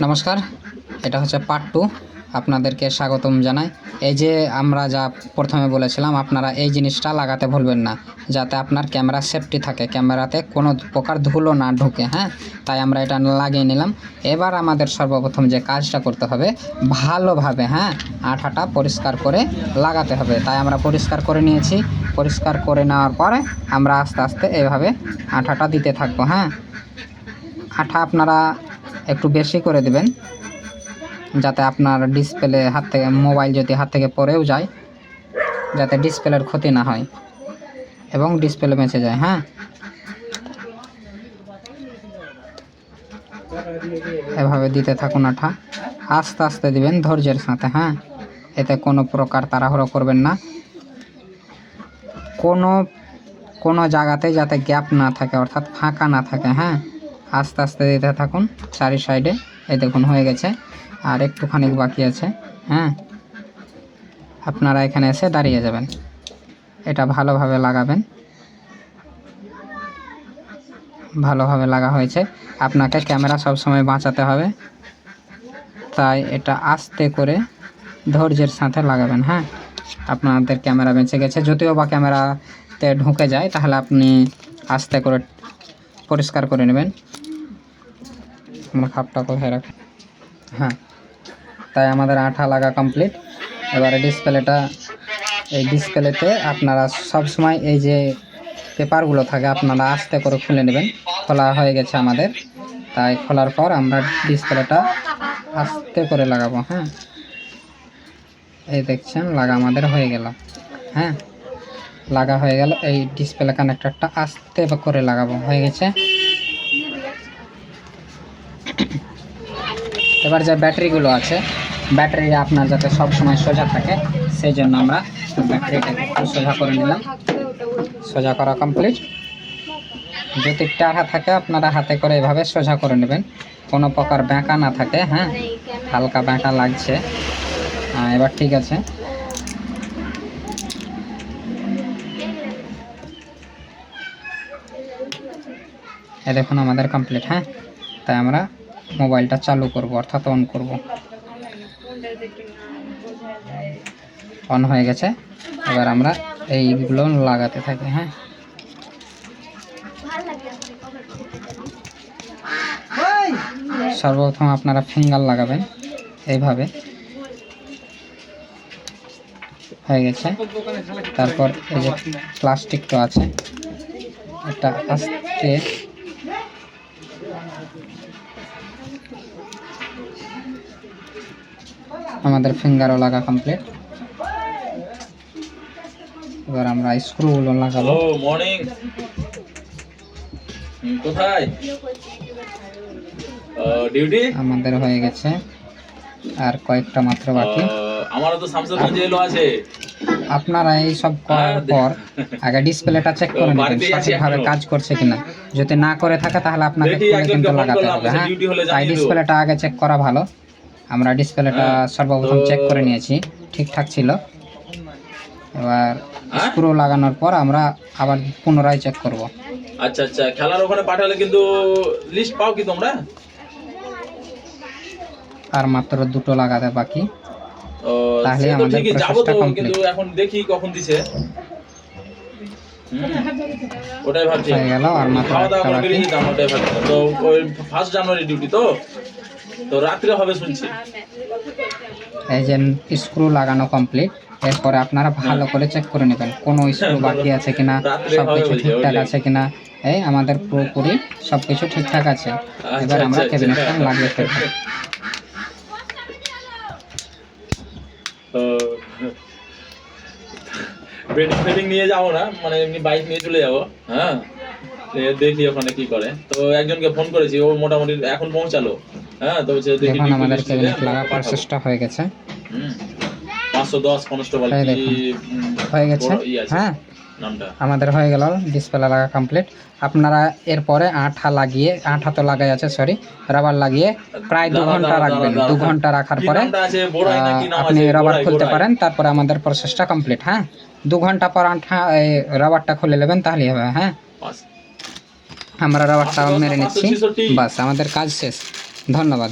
নমস্কার, এটা হচ্ছে পার্ট টু আপনাদেরকে স্বাগতম জানাই। এই যে আমরা যা প্রথমে বলেছিলাম, আপনারা এই জিনিসটা লাগাতে ভুলবেন না, যাতে আপনার ক্যামেরা সেফটি থাকে। ক্যামেরাতে কোনো প্রকার ধুলো না ঢুকে হ্যাঁ? তাই আমরা এটা লাগিয়ে নিলাম। এবার আমাদের সর্বপ্রথম যে কাজটা করতে হবে, ভালোভাবে হ্যাঁ? আঠাটা পরিষ্কার করে লাগাতে হবে। তাই আমরা পরিষ্কার করে নিয়েছি। পরিষ্কার করে নেওয়ার পরে আমরা আস্তে আস্তে এভাবে আঠাটা দিতে থাকব হ্যাঁ? আঠা আপনারা একটু বেশি করে দিবেন, যাতে আপনার ডিসপ্লে হাত থেকে মোবাইল যদি হাত থেকে পড়েও যায়, যাতে ডিসপ্লের ক্ষতি না হয় এবং ডিসপ্লে বেঁচে যায় হ্যাঁ? এভাবে দিতে থাকুন আঠা। আস্তে আস্তে দিবেন ধৈর্যের সাথে হ্যাঁ? এতে কোনো প্রকার তাড়াহুড়ো করবেন না। কোনো কোনো জায়গাতে যাতে গ্যাপ না থাকে, অর্থাৎ ফাঁকা না থাকে হ্যাঁ? আস্তে আস্তে দিতে থাকুন চারি সাইডে। এই দেখুন, হয়ে গেছে। আর একটুখানি বাকি আছে হ্যাঁ? আপনারা এখানে এসে দাঁড়িয়ে যাবেন। এটা ভালোভাবে লাগাবেন। ভালোভাবে লাগা হয়েছে। আপনাকে ক্যামেরা সবসময় বাঁচাতে হবে। তাই এটা আস্তে করে ধৈর্যের সাথে লাগাবেন হ্যাঁ? আপনাদের ক্যামেরা বেঁচে গেছে। যদিও বা ক্যামেরাতে ঢুকে যায়, তাহলে আপনি আস্তে করে পরিষ্কার করে নেবেন। আমরা খাপটা কোথায় রাখ হ্যাঁ তাই আমাদের আঠা লাগা কমপ্লিট এবারে ডিসপ্লেটা এই ডিসপ্লেতে আপনারা সব সময় এই যে পেপারগুলো থাকে, আপনারা আস্তে করে খুলে নেবেন। খোলা হয়ে গেছে আমাদের। তাই খোলার পর আমরা ডিসপ্লেটা আস্তে করে লাগাবো হ্যাঁ। এই দেখছেন, লাগা আমাদের হয়ে গেল হ্যাঁ। লাগা হয়ে গেল, এই ডিসপ্লে কানেক্টরটা আস্তে করে লাগাবো, হয়ে গেছে। এবার যে ব্যাটারিগুলো আছে, ব্যাটারি আপনার যাতে সব সময় সোজা থাকে, সেই জন্য আমরা ব্যাটারিটাকে সোজা করে নিলাম। সোজা করা কমপ্লিট যদি টাকা থাকে, আপনারা হাতে করে এভাবে সোজা করে নেবেন। কোনো প্রকার ব্যাঁকা না থাকে হ্যাঁ? হালকা ব্যাঁকা লাগছে। এবার ঠিক আছে। এ দেখুন আমাদের কমপ্লিট হ্যাঁ? তাই আমরা মোবাইলটা চালু করব, অর্থাৎ অন করব। অন হয়ে গেছে। এবার আমরা এইগুলো লাগাতে থাকি হ্যাঁ। সর্বপ্রথম আপনারা ফিঙ্গার লাগাবেন, এইভাবে। হয়ে গেছে। তারপর এই যে প্লাস্টিক তো আছে, এটা আস্তে আমাদের ফিঙ্গারও লাগা কমপ্লিট এবার আমরা স্ক্রুগুলো লাগাবো। মর্নিং কোথায়? ডিউটি আমাদের হয়ে গেছে। আর কয়েকটা মাত্র বাকি। আমারও তো শামসুরগঞ্জ এলো আছে। আপনারা এই সব করার হ্যাঁ, পর আগে ডিসপ্লেটা চেক করে নেবেন সঠিকভাবে কাজ করছে কিনা। যদি না করে থাকে তাহলে আপনাকে খুলে কিন্তু লাগাতে হবে হ্যাঁ? তাই ডিসপ্লেটা আগে চেক করা ভালো। আমরা ডিসপ্লেটা হ্যাঁ, সর্বপ্রথম চেক করে নিয়েছি ঠিকঠাক ছিল। এবার হ্যাঁ? স্ক্রু লাগানোর পর আমরা আবার পুনরায় চেক করব। আচ্ছা আচ্ছা খেলার ওখানে পাঠালে কিন্তু লিস্ট পাও কি তোমরা? আর মাত্র দুটো লাগাতে বাকি। তাহলে আমাদের যাব তো। কিন্তু এখন দেখি কখন দিছে। ওটাই ভাবছি। হয়ে গেল, আর মাত্র খাওয়া দাওয়া করে। বেরিয়ে যেতাম ওটাই ভাবছি। তো ওই ফার্স্ট জানুয়ারি ডিউটি তো। তো রাত্রে হবে শুনছি। এই যে স্ক্রু লাগানো কমপ্লিট এরপরে আপনারা ভালো করে চেক করে নেবেন কোন স্ক্রু বাকি আছে কিনা সব কিছু ঠিকঠাক? আছে কিনা। এই আমাদের পুরোপুরি সব কিছু ঠিকঠাক আছে। এবার আচ্ছা, আমরা আচ্ছা, ক্যাবিনেটটা আচ্ছা। লাগিয়ে ফেলব। বেডিং ফেডিং নিয়ে যাব না মানে এমনি বাইক নিয়ে চলে যাব হ্যাঁ? দেখি ওখানে কি করে। তো একজনকে ফোন করেছি ও মোটামুটি এখন পৌঁছালো হ্যাঁ? তো বলছে দেখি আমাদের list লাগা প্রসেসটা হয়ে গেছে। হুম। পাঁচশো দশ কনস্টেবল হয়ে গেছে। হ্যাঁ? আমাদের হয়ে গেল ডিসপ্লে লাগা কমপ্লিট আপনারা এরপরে আঠা লাগিয়ে আঠা তো লাগাই আছে সরি রাবার লাগিয়ে প্রায় দু ঘণ্টা রাখবেন দু ঘণ্টা রাখার পরে আপনি রাবার খুলতে পারেন তারপরে আমাদের প্রসেসটা কমপ্লিট হ্যাঁ দু ঘণ্টা পর আঠা এই রাবারটা খুলে নেবেন তাহলেই হবে হ্যাঁ আমরা রাবারটা মেরে নিচ্ছি। বাস আমাদের কাজ শেষ ধন্যবাদ